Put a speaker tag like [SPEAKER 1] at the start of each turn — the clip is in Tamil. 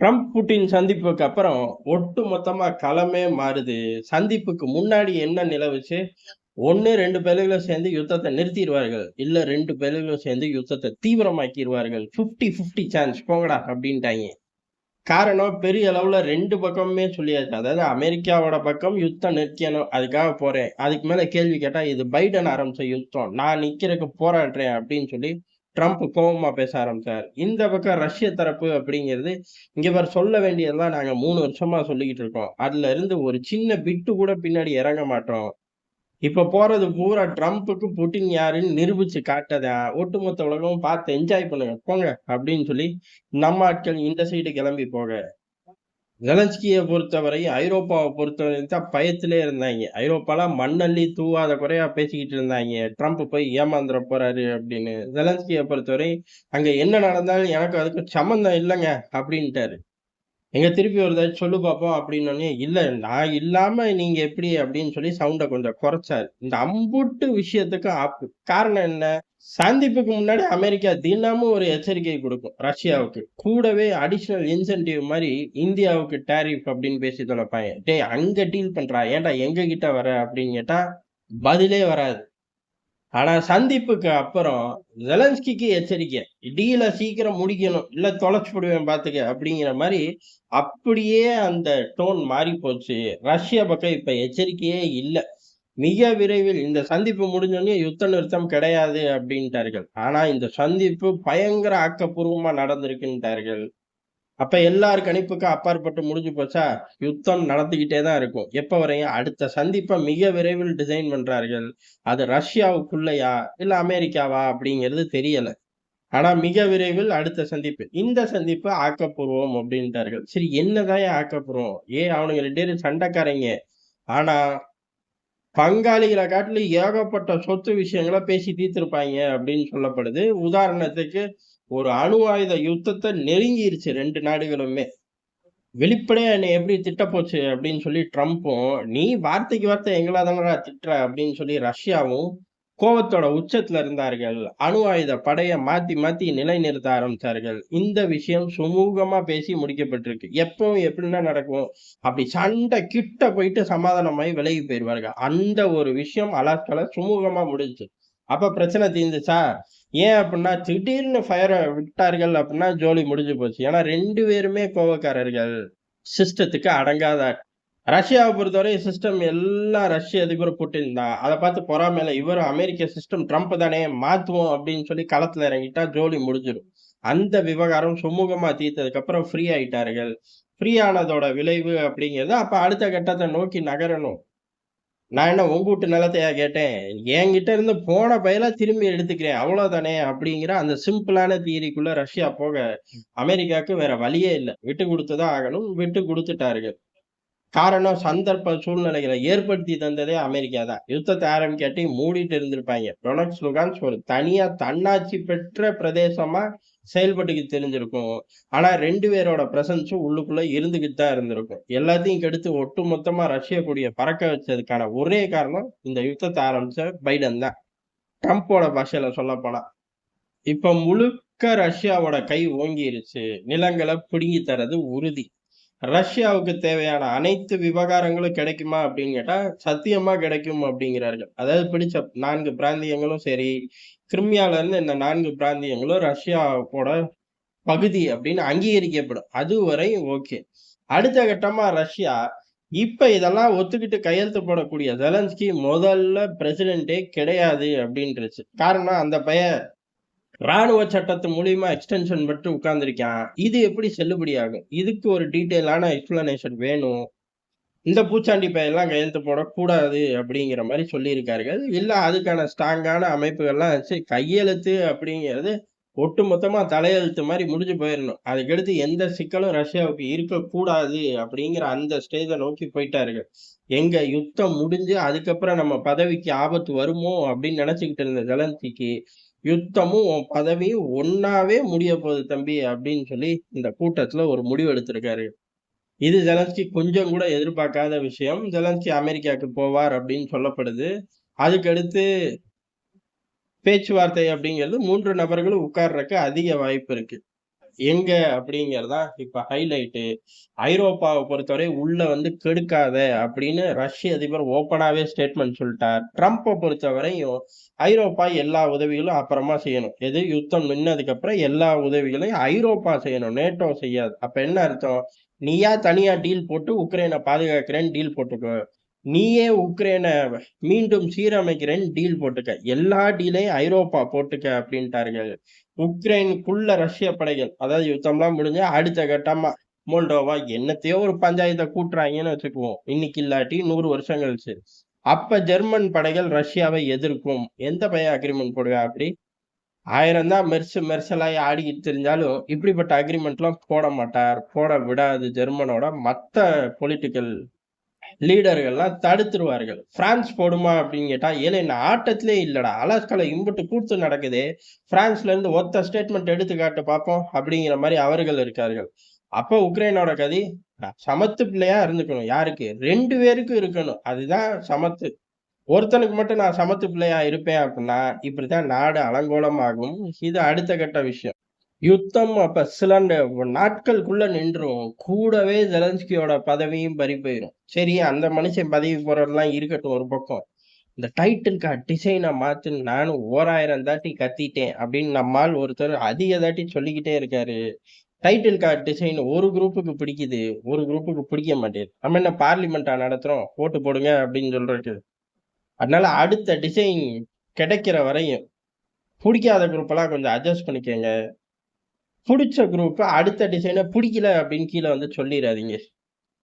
[SPEAKER 1] ட்ரம்ப் புட்டின் சந்திப்புக்கு அப்புறம் ஒட்டு மொத்தமா களமே மாறுது. சந்திப்புக்கு முன்னாடி என்ன நிலவுச்சு? ஒன்று ரெண்டு பேர்களும் சேர்ந்து யுத்தத்தை நிறுத்திடுவார்கள். இல்ல ரெண்டு பேர்களும் சேர்ந்து யுத்தத்தை தீவிரமாக்கிடுவார்கள். 50 50 சான்ஸ் போங்கடா அப்படின்ட்டாங்க. காரணம் பெரிய அளவுல ரெண்டு பக்கமுமே சொல்லியாச்சு. அதாவது அமெரிக்காவோட பக்கம் யுத்தம் நிற்கணும் அதுக்காக போறேன். அதுக்கு மேல கேள்வி கேட்டா இது பைடன் ஆரம்பிச்ச யுத்தம். நான் நிக்கிறதுக்கு போராடுறேன் அப்படின்னு சொல்லி ட்ரம்ப் கோபமாக பேச ஆரம்பித்தார் இந்த பக்கம் ரஷ்ய தரப்பு அப்படிங்கிறது இங்கே பாரு சொல்ல வேண்டியதெல்லாம் நாங்கள் மூணு வருஷமாக சொல்லிக்கிட்டு இருக்கோம். அதுல இருந்து ஒரு சின்ன பிட்டு கூட பின்னாடி இறங்க மாட்டோம். இப்போ போகிறது பூரா ட்ரம்ப்புக்கு புட்டின் யாருன்னு நிரூபித்து காட்டதா? ஒட்டுமொத்த உலகமும் பார்த்து என்ஜாய் பண்ணுங்க. போங்க அப்படின்னு சொல்லி நம்ம ஆட்கள் இந்த சைடு கிளம்பி போக. ஜெலன்ஸ்கியை பொறுத்தவரை ஐரோப்பாவை பொறுத்தவரை தான் பயத்திலே இருந்தாங்க. ஐரோப்பாலாம் மண்ணள்ளி தூவாத குறையா பேசிக்கிட்டு இருந்தாங்க. ட்ரம்ப் போய் ஏமாந்துட போறாரு அப்படின்னு. ஜெலன்ஸ்கியை பொறுத்தவரை அங்க என்ன நடந்தாலும் எனக்கு அதுக்கு சம்மந்தம் இல்லைங்க அப்படின்ட்டாரு. எங்கே திருப்பி ஒரு தடவை சொல்லு பார்ப்போம் அப்படின்னோடனே இல்லை நான் இல்லாமல் நீங்கள் எப்படி? அப்படின்னு சொல்லி சவுண்டை கொஞ்சம் குறைச்சாரு. இந்த அம்புட்டு விஷயத்துக்கு ஆப்பு காரணம் என்ன? சந்திப்புக்கு முன்னாடி அமெரிக்கா தினமும் ஒரு எச்சரிக்கை கொடுக்கும் ரஷ்யாவுக்கு. கூடவே அடிஷ்னல் இன்சென்டிவ் மாதிரி இந்தியாவுக்கு டேரிஃப் அப்படின்னு பேசி தொலைப்பாங்க டேய் அங்கே டீல் பண்ணுறா ஏன்டா எங்ககிட்ட வர? அப்படின்னு கேட்டால் பதிலே வராது. ஆனா சந்திப்புக்கு அப்புறம் ஜெலன்ஸ்கிக்கு எச்சரிக்கை. டீல சீக்கிரம் முடிக்கணும். இல்ல தொலைச்சு போடுவேன் பாத்துக்க அப்படிங்கிற மாதிரி அப்படியே அந்த டோன் மாறி போச்சு ரஷ்யா பக்கம் இப்ப எச்சரிக்கையே இல்லை. மிக விரைவில் இந்த சந்திப்பு முடிஞ்சோடனே யுத்த நிறுத்தம் கிடையாது அப்படின்ட்டார்கள். ஆனா இந்த சந்திப்பு பயங்கர ஆக்கப்பூர்வமா நடந்திருக்குன்ட்டார்கள். அப்ப எல்லார் கணிப்புக்கும் அப்பாற்பட்டு முடிஞ்சு போச்சா? யுத்தம் நடந்துகிட்டே தான் இருக்கும். எப்ப வரையும்? அடுத்த சந்திப்பை மிக விரைவில் டிசைன் பண்றார்கள். அது ரஷ்யாவுக்குள்ளயா? இல்ல அமெரிக்காவா? அப்படிங்கிறது தெரியல. ஆனா மிக விரைவில் அடுத்த சந்திப்பு. இந்த சந்திப்பு ஆக்கப்பூர்வம் அப்படின்ட்டார்கள். சரி என்னதான் ஆக்கப்பூர்வம்? ஏ அவனுங்க ரெண்டு பேரும் சண்டைக்காரங்க? ஆனா பங்காளிகளை காட்டிலும் ஏகப்பட்ட சொத்து விஷயங்களை பேசி தீர்த்திருப்பாங்க அப்படின்னு சொல்லப்படுது. உதாரணத்துக்கு ஒரு அணு ஆயுத யுத்தத்தை நெருங்கிருச்சு ரெண்டு நாடுகளுமே. வெளிப்படையா என்னை எப்படி திட்டப்போச்சு அப்படின்னு சொல்லி ட்ரம்ப்பும் நீ வார்த்தைக்கு வார்த்தை எங்களா தானடா திட்டுற அப்படின்னு சொல்லி ரஷ்யாவும் கோபத்தோட உச்சத்துல இருந்தார்கள். அணு ஆயுத படையை மாத்தி மாத்தி நிலைநிறுத்த ஆரம்பிச்சார்கள். இந்த விஷயம் சுமூகமா பேசி முடிக்கப்பட்டிருக்கு. எப்பவும் எப்படின்னா நடக்கும். அப்படி சண்டை கிட்ட போயிட்டு சமாதானமாயி விலகி போயிடுவார்கள் அந்த ஒரு விஷயம் அலாஸ்கால சுமூகமா முடிஞ்சுச்சு. அப்போ பிரச்சனை தீர்ந்துச்சா? ஏன் அப்படின்னா திடீர்னு ஃபயரை விட்டார்கள் அப்படின்னா ஜோலி முடிஞ்சு போச்சு. ஏன்னா ரெண்டு பேருமே கோவக்காரர்கள். சிஸ்டத்துக்கு அடங்காத ரஷ்யாவை பொறுத்தவரை சிஸ்டம் எல்லாம் ரஷ்யா அதிபர் புட்டின் தான். அதை பார்த்து பொறாமையில இவரும் அமெரிக்க சிஸ்டம் ட்ரம்ப் தானே மாற்றுவோம் அப்படின்னு சொல்லி களத்தில் இறங்கிட்டா ஜோலி முடிஞ்சிடும் அந்த விவகாரம் சுமூகமாக தீர்த்ததுக்கப்புறம் ஃப்ரீ ஆயிட்டார்கள். ஃப்ரீ ஆனதோட விளைவு அப்படிங்கிறது அப்போ அடுத்த கட்டத்தை நோக்கி நகரணும். நான் என்ன உங்க வீட்டு நிலத்தையா கேட்டேன்? என்கிட்ட இருந்து போன பயில திரும்பி எடுத்துக்கிறேன். அவ்வளவுதானே? அப்படிங்கிற அந்த சிம்பிளான தியரிக்குள்ள ரஷ்யா போக அமெரிக்காவுக்கு வேற வழியே இல்லை. விட்டு கொடுத்துதான் ஆகணும். விட்டு கொடுத்துட்டார்கள். காரணம் சந்தர்ப்ப சூழ்நிலைகளை ஏற்படுத்தி தந்ததே அமெரிக்கா தான். யுத்தத்தை ஆரம்பிக்காட்டி மூடிட்டு இருந்திருப்பாங்க. டொனக்ஸ் லுகான்ஸ் ஒரு தனியா தன்னாட்சி பெற்ற பிரதேசமா செயல்பட்டுக்கு தெரிஞ்சிருக்கும். ஆனா ரெண்டு பேரோட பிரசன்ஸும் உள்ளுக்குள்ள இருந்துகிட்டு தான் இருந்திருக்கும். எல்லாத்தையும் கெடுத்து ஒட்டு மொத்தமா ரஷ்ய கொடிய பறக்க வச்சதுக்கான ஒரே காரணம் இந்த யுத்தத்தை ஆரம்பிச்ச பைடன் தான். ட்ரம்ப்போட பாஷையில சொல்ல போனா இப்ப முழுக்க ரஷ்யாவோட கை ஓங்கிருச்சு. நிலங்களை பிடுங்கி தரது உறுதி. ரஷ்யாவுக்கு தேவையான அனைத்து விவகாரங்களும் கிடைக்குமா அப்படின்னு கேட்டா சத்தியமா கிடைக்கும் அப்படிங்கிறார்கள். அதாவது பிடிச்ச நான்கு பிராந்தியங்களும் சரி கிரிமியால இருந்து இந்த நான்கு பிராந்தியங்களும் ரஷ்யாவோட பகுதி அப்படின்னு அங்கீகரிக்கப்படும். அதுவரை ஓகே. அடுத்த கட்டமா ரஷ்யா இப்ப இதெல்லாம் ஒத்துக்கிட்டு கையெழுத்து போடக்கூடிய ஜெலன்ஸ்கி முதல்ல பிரசிடென்ட்டே கிடையாது அப்படின்றச்சு. காரணம் அந்த பையன் ராணுவ சட்டத்து மூலியமா எக்ஸ்டென்ஷன் பெற்று உட்கார்ந்துருக்கான். இது எப்படி செல்லுபடியாகும் இதுக்கு ஒரு டீட்டெயிலான எக்ஸ்பிளனேஷன் வேணும். இந்த பூச்சாண்டி பையெல்லாம் கையெழுத்து போடக்கூடாது அப்படிங்கிற மாதிரி சொல்லியிருக்கார்கள். இல்லை அதுக்கான ஸ்ட்ராங்கான அமைப்புகள்லாம் வச்சு கையெழுத்து அப்படிங்கிறது ஒட்டு மொத்தமாக தலையெழுத்து மாதிரி முடிஞ்சு போயிடணும். அதுக்கடுத்து எந்த சிக்கலும் ரஷ்யாவுக்கு இருக்கக்கூடாது அப்படிங்கிற அந்த ஸ்டேஜை நோக்கி போயிட்டார்கள். எங்க யுத்தம் முடிஞ்சு அதுக்கப்புறம் நம்ம பதவிக்கு ஆபத்து வருமோ அப்படின்னு நினச்சிக்கிட்டு இருந்த ஜெலன்சிக்கு யுத்தமும் உன் பதவியும் ஒன்னாவே முடிய போகுது தம்பி அப்படின்னு சொல்லி இந்த கூட்டத்துல ஒரு முடிவு எடுத்திருக்காரு. இது ஜெலன்ஸ்கி கொஞ்சம் கூட எதிர்பார்க்காத விஷயம். ஜெலன்ஸ்கி அமெரிக்காவுக்கு போவார் அப்படின்னு சொல்லப்படுது. அதுக்கடுத்து பேச்சுவார்த்தை அப்படிங்கிறது மூன்று நபர்களும் உட்கார்றதுக்கு அதிக வாய்ப்பு இருக்கு. எங்க அப்படிங்கறதுதான் இப்ப ஹைலைட்டு ஐரோப்பாவை பொறுத்தவரை உள்ள வந்து கெடுக்காத அப்படின்னு ரஷ்ய அதிபர் ஓப்பனாவே ஸ்டேட்மெண்ட் சொல்லிட்டார். ட்ரம்ப்பை பொறுத்தவரையும் ஐரோப்பா எல்லா உதவிகளும் அப்புறமா செய்யணும். எது? யுத்தம் நின்னதுக்கு அப்புறம் எல்லா உதவிகளையும் ஐரோப்பா செய்யணும். நேட்டோ செய்யாது. அப்ப என்ன அர்த்தம்? நீயா தனியா டீல் போட்டு உக்ரைனை பாதுகாக்கிறேன்னு டீல் போட்டுக்கோ. நீயே உக்ரைனை மீண்டும் சீரமைக்கிறேன்னு டீல் போட்டுக்க. எல்லா டீலையும் ஐரோப்பா போட்டுக்க அப்படின்ட்டார்கள். உக்ரைனுக்குள்ள ரஷ்ய படைகள் அதாவது யுத்தம்லாம் முடிஞ்சு அடுத்த கட்டமா மோல்டோவா என்னத்தையோ ஒரு பஞ்சாயத்தை கூட்டுறாங்கன்னு வச்சுக்குவோம். இன்னைக்கு இல்லாட்டி நூறு வருஷம் கழிச்சு. அப்ப ஜெர்மன் படைகள் ரஷ்யாவை எதிர்க்கும். எந்த பையன் அக்ரிமெண்ட் போடுவா அப்படி? ஆயிரம் தான் மெர்சு மெர்சலாய் ஆடிக்கிட்டு தெரிஞ்சாலும் இப்படிப்பட்ட அக்ரிமெண்ட்லாம் போட மாட்டார் போட விடாது ஜெர்மனோட மற்ற பொலிட்டிக்கல் லீடர்கள்லாம் தடுத்துருவார்கள். பிரான்ஸ் போடுமா அப்படின்னு கேட்டா ஏழை ஆட்டத்திலே இல்லடா. அலாஸ்கால இம்புட்டு கூத்து நடக்குது. பிரான்ஸ்ல இருந்து ஒத்த ஸ்டேட்மெண்ட் எடுத்து காட்டு பார்ப்போம் அப்படிங்கிற மாதிரி அவர்கள் இருக்கார்கள். அப்போ உக்ரைனோட கதி சமத்து பிள்ளையா இருந்துக்கணும். யாருக்கு? ரெண்டு பேருக்கும் இருக்கணும். அதுதான் சமத்து. ஒருத்தனுக்கு மட்டும் நான் சமத்து பிள்ளையா இருப்பேன் அப்படின்னா இப்படித்தான் நாடு அலங்கோலமாகும். இது அடுத்த கட்ட விஷயம். யுத்தம் அப்ப சில நாட்களுக்குள்ள நின்றும். கூடவே ஜெலன்ஸ்கியோட பதவியும் பறி போயிடும் சரி அந்த மனுஷன் பதவி போறதெல்லாம் இருக்கட்டும் ஒரு பக்கம். இந்த டைட்டில் கார்டு டிசைனை மாத்து நானும் ஓராயிரம் தாட்டி கத்திட்டேன் அப்படின்னு நம்மால் ஒருத்தர் அதிக தாட்டி சொல்லிக்கிட்டே இருக்காரு. டைட்டில் கார்டு டிசைன் ஒரு குரூப்புக்கு பிடிக்குது. ஒரு குரூப்புக்கு பிடிக்க மாட்டேங்குது நம்ம என்ன பார்லிமெண்டா நடத்துறோம்? ஓட்டு போடுங்க அப்படின்னு சொல்றதுக்கு. அதனால அடுத்த டிசைன் கிடைக்கிற வரையும் பிடிக்காத குரூப்பெல்லாம் கொஞ்சம் அட்ஜஸ்ட் பண்ணிக்கோங்க. பிடிச்ச குரூப்பை அடுத்த டிசைனை பிடிக்கல அப்படின்னு கீழே வந்து சொல்லிடாதீங்க